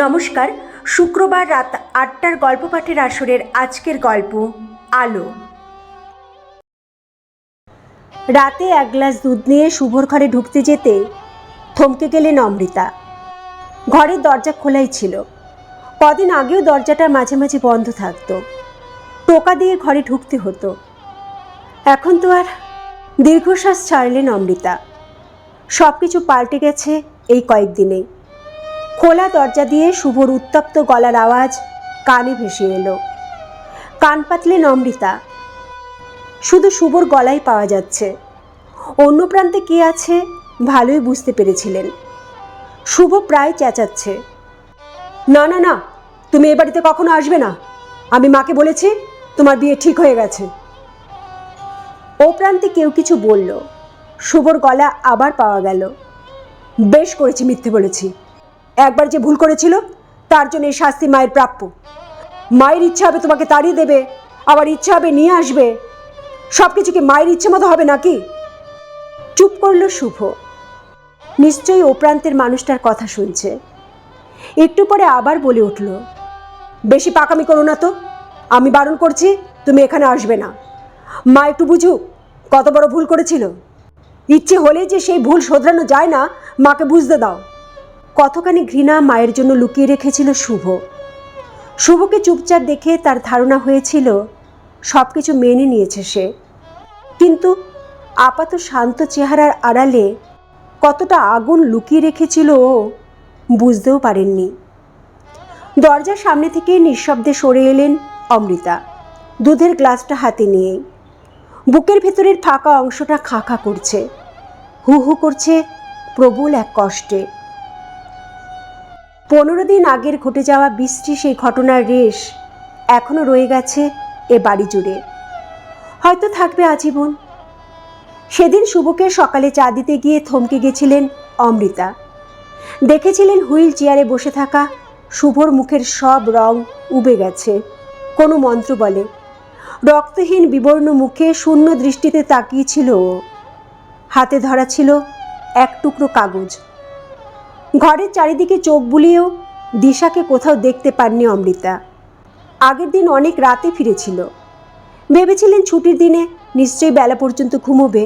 নমস্কার, শুক্রবার রাত আটটার গল্প পাঠের আসরের আজকের গল্প, আলো। রাতে এক গ্লাস দুধ নিয়ে শুভর ঘরে ঢুকতে যেতে থমকে গেলেন অমৃতা। ঘরের দরজা খোলাই ছিল। কদিন আগেও দরজাটা মাঝে মাঝে বন্ধ থাকতো। টোকা দিয়ে ঘরে ঢুকতে হতো। এখন তো আর দীর্ঘশ্বাস ছাড়লেন অমৃতা। সব কিছু পাল্টে গেছে এই কয়েকদিনেই খোলা দরজা দিয়ে শুভর উত্তপ্ত গলার আওয়াজ কানে ভেসে এলো। কান পাতলেন অমৃতা শুধু শুভর গলাই পাওয়া যাচ্ছে। অন্য প্রান্তে কে আছে ভালোই বুঝতে পেরেছিলেন। শুভ প্রায় চেঁচাচ্ছে। না না না, তুমি এ বাড়িতে কখনো আসবে না। আমি মাকে বলেছি তোমার বিয়ে ঠিক হয়ে গেছে। ও প্রান্তে কেউ কিছু বলল। শুভর গলা আবার পাওয়া গেল। বেশ করেছি মিথ্যে বলেছি। একবার যে ভুল করেছিল, তার জন্য এই শাস্তি মায়ের প্রাপ্য। মায়ের ইচ্ছা হবে তোমাকে তাড়িয়ে দেবে, আবার ইচ্ছা হবে নিয়ে আসবে। সব কিছু কি মায়ের ইচ্ছে মতো হবে নাকি? চুপ করল শুভ। নিশ্চয়ই ও প্রান্তের মানুষটার কথা শুনছে। একটু পরে আবার বলে উঠল, বেশি পাকামি করো না তো। আমি বারণ করছি, তুমি এখানে আসবে না। মা একটু বুঝুক, কত বড় ভুল করেছিল। ইচ্ছে হলেই যে সেই ভুল শোধরানো যায় না, মাকে বুঝতে দাও। কতখানি ঘৃণা মায়ের জন্য লুকিয়ে রেখেছিল শুভ। শুভকে চুপচাপ দেখে তার ধারণা হয়েছিল সব কিছু মেনে নিয়েছে সে। কিন্তু আপাত শান্ত চেহারার আড়ালে কতটা আগুন লুকিয়ে রেখেছিল ও বুঝতেও পারেননি। দরজার সামনে থেকে নিঃশব্দে সরে এলেন অমৃতা, দুধের গ্লাসটা হাতে নিয়ে। বুকের ভেতরের ফাঁকা অংশটা খাঁ খাঁ করছে। হু হু করছে প্রবল এক কষ্টে। পনেরো দিন আগের ঘটে যাওয়া বৃষ্টি সেই ঘটনার রেশ এখনও রয়ে গেছে এ বাড়ি জুড়ে। হয়তো থাকবে আজীবন। সেদিন শুভকে সকালে চা দিতে গিয়ে থমকে গেছিলেন অমৃতা। দেখেছিলেন হুইল চেয়ারে বসে থাকা শুভর মুখের সব রং উবে গেছে, কোনো মন্ত্র বলে। রক্তহীন বিবর্ণ মুখে শূন্য দৃষ্টিতে তাকিয়েছিল হাতে ধরা ছিল এক টুকরো কাগজ। ঘরের চারিদিকে চোখ বুলিয়েও দিশাকে কোথাও দেখতে পাননি অমৃতা। আগের দিন অনেক রাতে ফিরেছিল। ভেবেছিলেন ছুটির দিনে নিশ্চয়ই বেলা পর্যন্ত ঘুমোবে,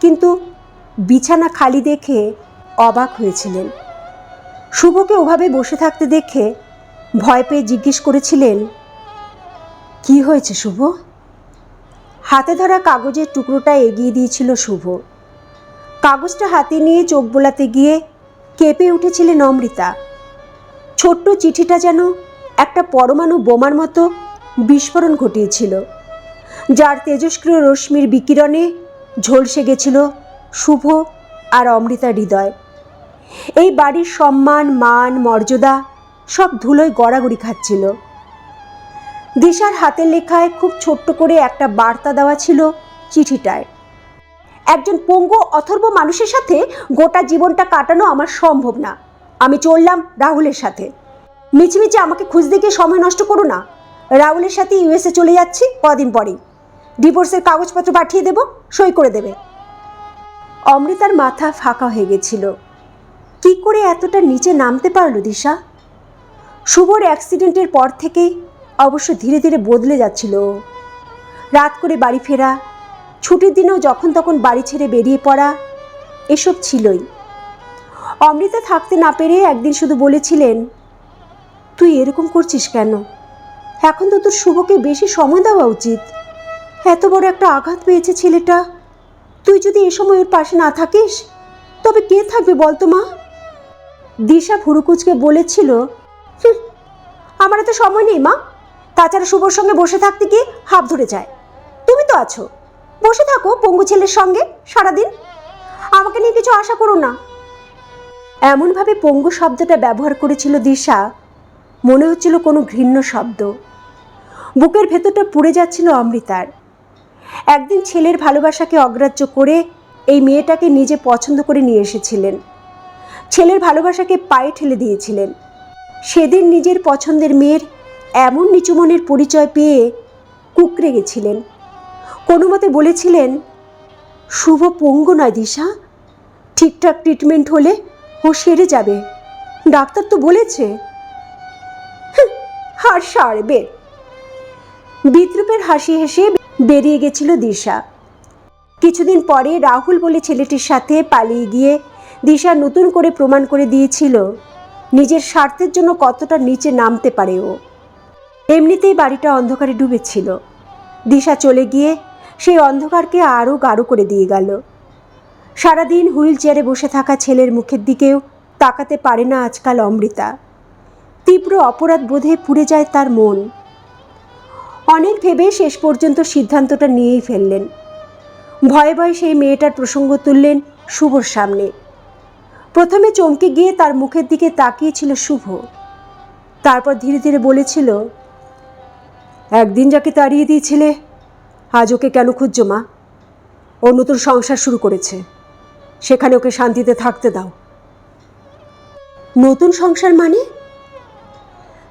কিন্তু বিছানা খালি দেখে অবাক হয়েছিলেন। শুভকে ওভাবে বসে থাকতে দেখে ভয় পেয়ে জিজ্ঞেস করেছিলেন, কি হয়েছে শুভ? হাতে ধরা কাগজের টুকরোটা এগিয়ে দিয়েছিল শুভ। কাগজটা হাতে নিয়ে চোখ বোলাতে গিয়ে কেঁপে উঠেছিলেন অমৃতা। ছোট্ট চিঠিটা যেন একটা পরমাণু বোমার মতো বিস্ফোরণ ঘটিয়েছিল, যার তেজস্ক্রিয় রশ্মির বিকিরণে ঝলসে গেছিল শুভ আর অমৃতা হৃদয়। এই বাড়ির সম্মান, মান, মর্যাদা সব ধুলোয় গড়াগড়ি খাচ্ছিল। দিশার হাতের লেখায় খুব ছোট্ট করে একটা বার্তা দেওয়া ছিল চিঠিটায়। একজন পঙ্গু অথর্ব মানুষের সাথে গোটা জীবনটা কাটানো আমার সম্ভব না। আমি চললাম রাহুলের সাথে। মিছিমিছি আমাকে খুঁজতে গিয়ে সময় নষ্ট করো না। রাহুলের সাথে ইউএসএ চলে যাচ্ছি কদিন পরেই। ডিভোর্সের কাগজপত্র পাঠিয়ে দেব, সই করে দেবে। অমৃতার মাথা ফাঁকা হয়ে গেছিল। কি করে এতটা নিচে নামতে পারল দিশা? শুভর অ্যাক্সিডেন্টের পর থেকেই অবশ্য ধীরে ধীরে বদলে যাচ্ছিল রাত করে বাড়ি ফেরা ছুটির দিনেও যখন তখন বাড়ি ছেড়ে বেরিয়ে পড়া এসব ছিলই। অমৃতা থাকতে না পেরে একদিন শুধু বলেছিলেন তুই এরকম করছিস কেন? এখন তো তোর শুভকে বেশি সময় দেওয়া উচিত। এত বড় একটা আঘাত পেয়েছে ছেলেটা। তুই যদি এ সময় ওর পাশে না থাকিস তবে কে থাকবে বলতো মা? দিশা ফুরুকুচকে বলেছিল "হুঁ, আমার এত সময় নেই মা। তাছাড়া শুভর সঙ্গে বসে থাকতে গিয়ে হাফ ধরে যায়। তুমি তো আছো। বসে থাকো পঙ্গু ছেলের সঙ্গে, সারাদিন। আমাকে নিয়ে কিছু আশা করো না। এমনভাবে পঙ্গু শব্দটা ব্যবহার করেছিল দিশা। মনে হচ্ছিল কোনো ঘৃণ্য শব্দ। বুকের ভেতরটা পুড়ে যাচ্ছিল অমৃতার। একদিন ছেলের ভালোবাসাকে অগ্রাহ্য করে এই মেয়েটাকে নিজে পছন্দ করে নিয়ে এসেছিলেন। ছেলের ভালোবাসাকে পায়ে ঠেলে দিয়েছিলেন। সেদিন নিজের পছন্দের মেয়ের এমন নিচু মনের পরিচয় পেয়ে কুকড়ে গেছিলেন। কোনো মতে বলেছিলেন, শুভ পঙ্গু নয় দিশা, ঠিকঠাক ট্রিটমেন্ট হলে ও সেরে যাবে। ডাক্তার তো বলেছে। আর সারবে বিদ্রুপের হাসি হেসে বেরিয়ে গেছিল দিশা। কিছুদিন পরে রাহুল বলে ছেলেটির সাথে পালিয়ে গিয়ে দিশা নতুন করে প্রমাণ করে দিয়েছিল, নিজের স্বার্থের জন্য কতটা নিচে নামতে পারে ও। এমনিতেই বাড়িটা অন্ধকারে ডুবেছিল। দিশা চলে গিয়ে সেই অন্ধকারকে আরও গাঢ় করে দিয়ে গেল। সারাদিন হুইল চেয়ারে বসে থাকা ছেলের মুখের দিকেও তাকাতে পারে না আজকাল অমৃতা। তীব্র অপরাধ বোধে পুড়ে যায় তার মন। অনেক ভেবে শেষ পর্যন্ত সিদ্ধান্তটা নিয়েই ফেললেন। ভয়ে ভয়ে সেই মেয়েটার প্রসঙ্গ তুললেন শুভর সামনে। প্রথমে চমকে গিয়ে তার মুখের দিকে তাকিয়েছিল শুভ। তারপর ধীরে ধীরে বলেছিল, একদিন যাকে তাড়িয়ে দিয়েছিলে আজ ওকে কেন খুঁজছো, মা? ও নতুন সংসার শুরু করেছে। সেখানে ওকে শান্তিতে থাকতে দাও। নতুন সংসার মানে?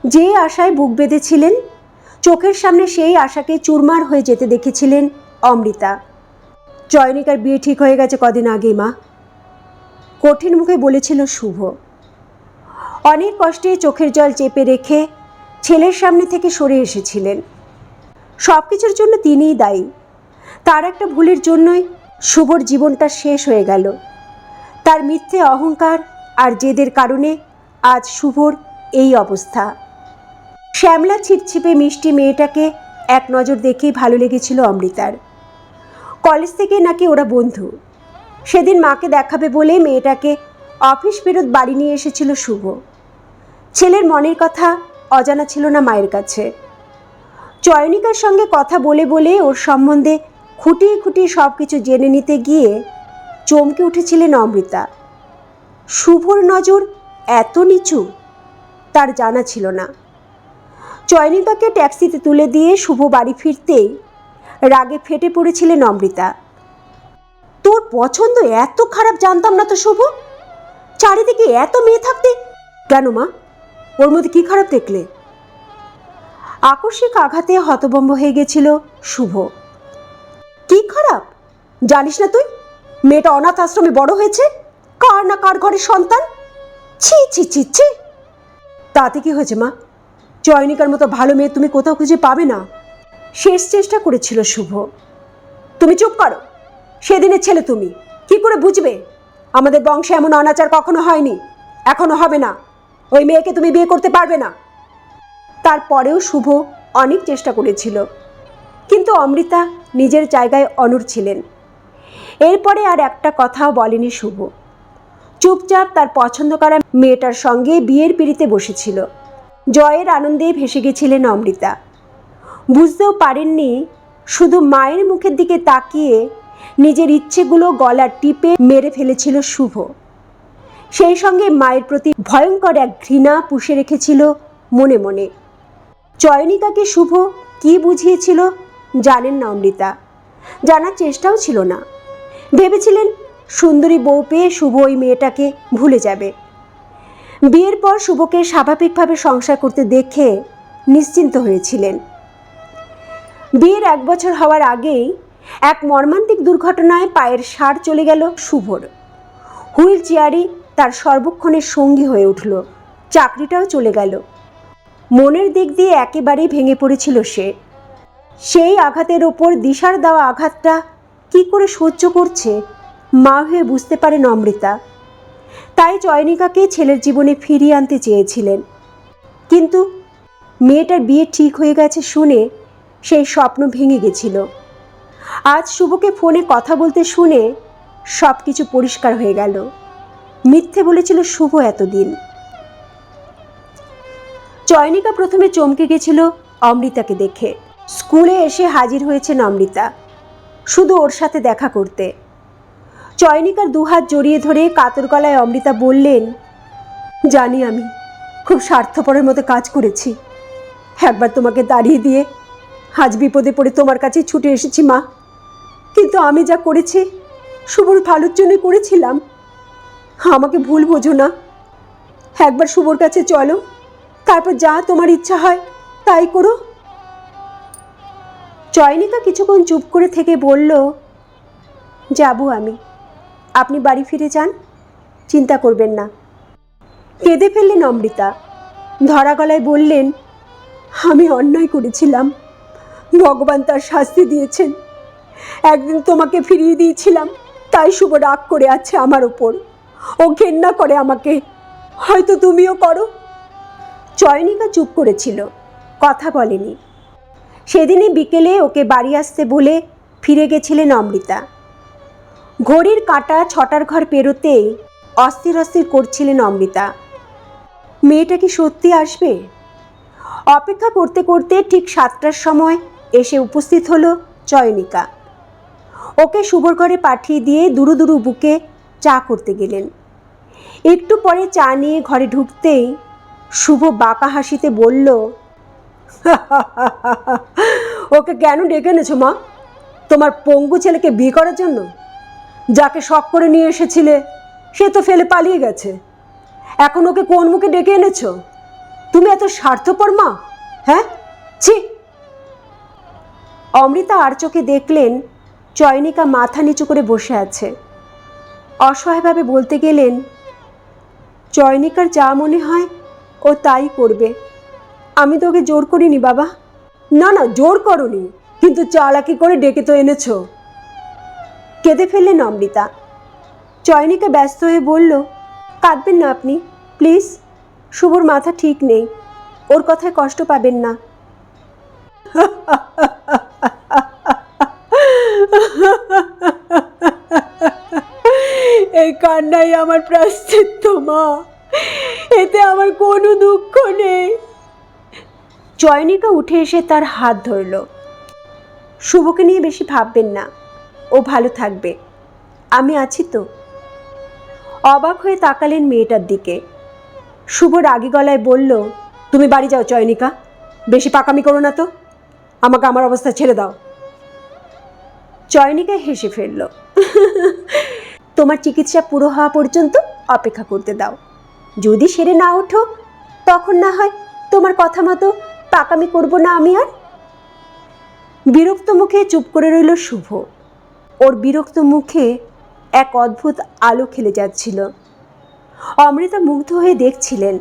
যে আশায় বুক বেঁধেছিলেন, চোখের সামনে সেই আশাকে চুরমার হয়ে যেতে দেখেছিলেন অমৃতা। চয়নিকার বিয়ে ঠিক হয়ে গেছে কদিন আগেই, মা। কঠিন মুখে বলেছিল শুভ। অনেক কষ্টে চোখের জল চেপে রেখে ছেলের সামনে থেকে সরে এসেছিলেন। সব কিছুর জন্য তিনিই দায়ী। তার একটা ভুলের জন্যই শুভর জীবনটা শেষ হয়ে গেল। তার মিথ্যে অহংকার আর জেদের কারণে আজ শুভর এই অবস্থা। শ্যামলা ছিপছিপে মিষ্টি মেয়েটাকে এক নজর দেখেই ভালো লেগেছিল অমৃতার। কলেজ থেকে নাকি ওরা বন্ধু। সেদিন মাকে দেখাবে বলে মেয়েটাকে অফিস ফেরত বাড়ি নিয়ে এসেছিল শুভ। ছেলের মনের কথা অজানা ছিল না মায়ের কাছে। চয়নিকার সঙ্গে কথা বলে বলে ওর সম্বন্ধে খুঁটিয়ে খুঁটিয়ে সব কিছু জেনে নিতে গিয়ে চমকে উঠেছিলেন অমৃতা। শুভর নজর এত নিচু, তার জানা ছিল না। চয়নিকাকে ট্যাক্সিতে তুলে দিয়ে শুভ বাড়ি ফিরতেই রাগে ফেটে পড়েছিলেন অমৃতা। তোর পছন্দ এত খারাপ জানতাম না তো শুভ? চারিদিকে এত মেয়ে থাকতে? কেন মা? ওর মধ্যে কি খারাপ দেখলে? আকস্মিক আঘাতে হতবম্ব হয়ে গেছিল শুভ। কি খারাপ? জানিস না তুই? মেয়েটা অনাথ আশ্রমে বড় হয়েছে? কার না কার ঘরের সন্তান? ছি ছি ছি ছি। তাতে কি হয়েছে মা? চয়নিকার মতো ভালো মেয়ে তুমি কোথাও খুঁজে পাবে না। শেষ চেষ্টা করেছিল শুভ। তুমি চুপ করো। সেদিনের ছেলে তুমি। কি করে বুঝবে? আমাদের বংশে এমন অনাচার কখনো হয়নি। এখনও হবে না। ওই মেয়েকে তুমি বিয়ে করতে পারবে না। তারপরেও শুভ অনেক চেষ্টা করেছিল। কিন্তু অমৃতা নিজের জায়গায় অনড় ছিলেন। এরপরে আর একটা কথাও বলেনি শুভ। চুপচাপ তার পছন্দ করা মেয়েটার সঙ্গে বিয়ের পিড়িতে বসেছিল। জয়ের আনন্দে ভেসে গেছিলেন অমৃতা। বুঝতেও পারেননি, শুধু মায়ের মুখের দিকে তাকিয়ে নিজের ইচ্ছেগুলো গলা টিপে মেরে ফেলেছিল শুভ। সেই সঙ্গে মায়ের প্রতি ভয়ঙ্কর এক ঘৃণা পুষে রেখেছিল মনে মনে। চয়নিকাকে শুভ কি বুঝিয়েছিল জানেন না অমৃতা। জানার চেষ্টাও ছিল না। ভেবেছিলেন সুন্দরী বউ পেয়ে শুভ ওই মেয়েটাকে ভুলে যাবে। বিয়ের পর শুভকে স্বাভাবিকভাবে সংসার করতে দেখে নিশ্চিন্ত হয়েছিলেন। বিয়ের এক বছর হওয়ার আগেই এক মর্মান্তিক দুর্ঘটনায় পায়ের সার চলে গেল শুভর। হুইল চেয়ারই তার সর্বক্ষণের সঙ্গী হয়ে উঠল। চাকরিটাও চলে গেল। মনের দিক দিয়ে একেবারেই ভেঙে পড়েছিল সে। সেই আঘাতের ওপর দিশার দেওয়া আঘাতটা কি করে সহ্য করছে, মা হয়ে বুঝতে পারেন অমৃতা। তাই চয়নিকাকে ছেলের জীবনে ফিরিয়ে আনতে চেয়েছিলেন। কিন্তু মেয়েটার বিয়ে ঠিক হয়ে গেছে শুনে সেই স্বপ্ন ভেঙে গেছিল। আজ শুভকে ফোনে কথা বলতে শুনে সব কিছু পরিষ্কার হয়ে গেল। মিথ্যে বলেছিল শুভ এতদিন। চয়নিকা প্রথমে চমকে গেছিল অমৃতাকে দেখে। স্কুলে এসে হাজির হয়েছেন অমৃতা। শুধু ওর সাথে দেখা করতে। চয়নিকার দুহাত জড়িয়ে ধরে কাতর গলায় অমৃতা বললেন, জানি আমি, খুব স্বার্থপরের মতো কাজ করেছি। একবার তোমাকে দাঁড়িয়ে দিয়ে আজ বিপদে পড়ে তোমার কাছে ছুটে এসেছি, মা। কিন্তু আমি যা করেছি, শুভর ভালোর জন্যই করেছিলাম। আমাকে ভুল বোঝো না। একবার শুভর কাছে চলো তারপর যা তোমার ইচ্ছা হয়, তাই করো। চয়নিকা কিছুক্ষণ চুপ করে থেকে বলল, যাব আমি। আপনি বাড়ি ফিরে যান, চিন্তা করবেন না কেঁদে ফেললেন অমৃতা। ধরা গলায় বললেন, আমি অন্যায় করেছিলাম। ভগবান তার শাস্তি দিয়েছেন। একদিন তোমাকে ফিরিয়ে দিয়েছিলাম, তাই শুভ রাগ করে আছে আমার ওপর ও ঘেন্না করে আমাকে। হয়তো তুমিও করো। চয়নিকা চুপ করেছিল। কথা বলেনি। সেদিনই বিকেলে ওকে বাড়ি আসতে বলে ফিরে গেছিলেন অমৃতা। ঘড়ির কাঁটা ছটার ঘর পেরোতেই অস্থির অস্থির করছিলেন অমৃতা। মেয়েটা কি সত্যি আসবে? অপেক্ষা করতে করতে ঠিক সাতটার সময় এসে উপস্থিত হলো চয়নিকা। ওকে শুভর ঘরে পাঠিয়ে দিয়ে দুরু দুরু বুকে চা করতে গেলেন। একটু পরে চা নিয়ে ঘরে ঢুকতেই শুভ বাঁকা হাসিতে বলল, ওকে কেন ডেকে এনেছো মা? তোমার পঙ্গু ছেলেকে বিয়ে করার জন্য? যাকে শখ করে নিয়ে এসেছিলে, সে তো ফেলে পালিয়ে গেছে। এখন ওকে কোন মুখে ডেকে এনেছো? তুমি এত স্বার্থপর মা হ্যাঁ? ছি! অমৃতা আর চোখে দেখলেন চয়নিকা মাথা নিচু করে বসে আছে। অসহায়ভাবে বলতে গেলেন, চয়নিকার যা মনে হয় ও তাই করবে। আমি তোকে জোর করিনি বাবা। না না, জোর করনি। কিন্তু চালাকি করে ডেকে তো এনেছ। কেঁদে ফেললেন অমৃতা? চয়নিকা ব্যস্ত হয়ে বলল, কাঁদবেন না আপনি, প্লিজ। শুভর মাথা ঠিক নেই। ওর কথায় কষ্ট পাবেন না। এই কান্নাই আমার প্রাশ্চিত্য মা। এতে আমার কোনো দুঃখ নেই। চয়নিকা উঠে এসে তার হাত ধরল। শুভকে নিয়ে বেশি ভাববেন না। ও ভালো থাকবে। আমি আছি তো। অবাক হয়ে তাকালেন মেয়েটার দিকে। শুভ রাগী গলায় বলল, তুমি বাড়ি যাও চয়নিকা বেশি পাকামি করো না তো। আমাকে আমার অবস্থা ছেড়ে দাও। চয়নিকা হেসে ফেলল, তোমার চিকিৎসা পুরো হওয়া পর্যন্ত অপেক্ষা করতে দাও। যদি সেরে না ওঠো, তখন না হয় তোমার কথা মতো পাকামি করব না আমি আর? বিরক্ত মুখে চুপ করে রইল শুভ। ওর বিরক্ত মুখে এক অদ্ভুত আলো খেলে যাচ্ছিল। অমৃতা মুগ্ধ হয়ে দেখছিলেন,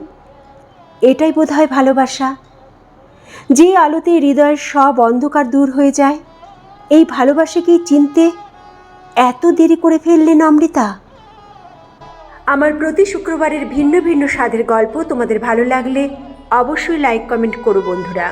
এটাই বোধ হয় ভালোবাসা। যে আলোতে হৃদয়ের সব অন্ধকার দূর হয়ে যায়, এই ভালোবাসাকেই চিনতে এত দেরি করে ফেললেন অমৃতা? আমার প্রতি শুক্রবারের ভিন্ন ভিন্ন স্বাদের গল্প তোমাদের ভালো লাগলে অবশ্যই লাইক কমেন্ট করো বন্ধুরা।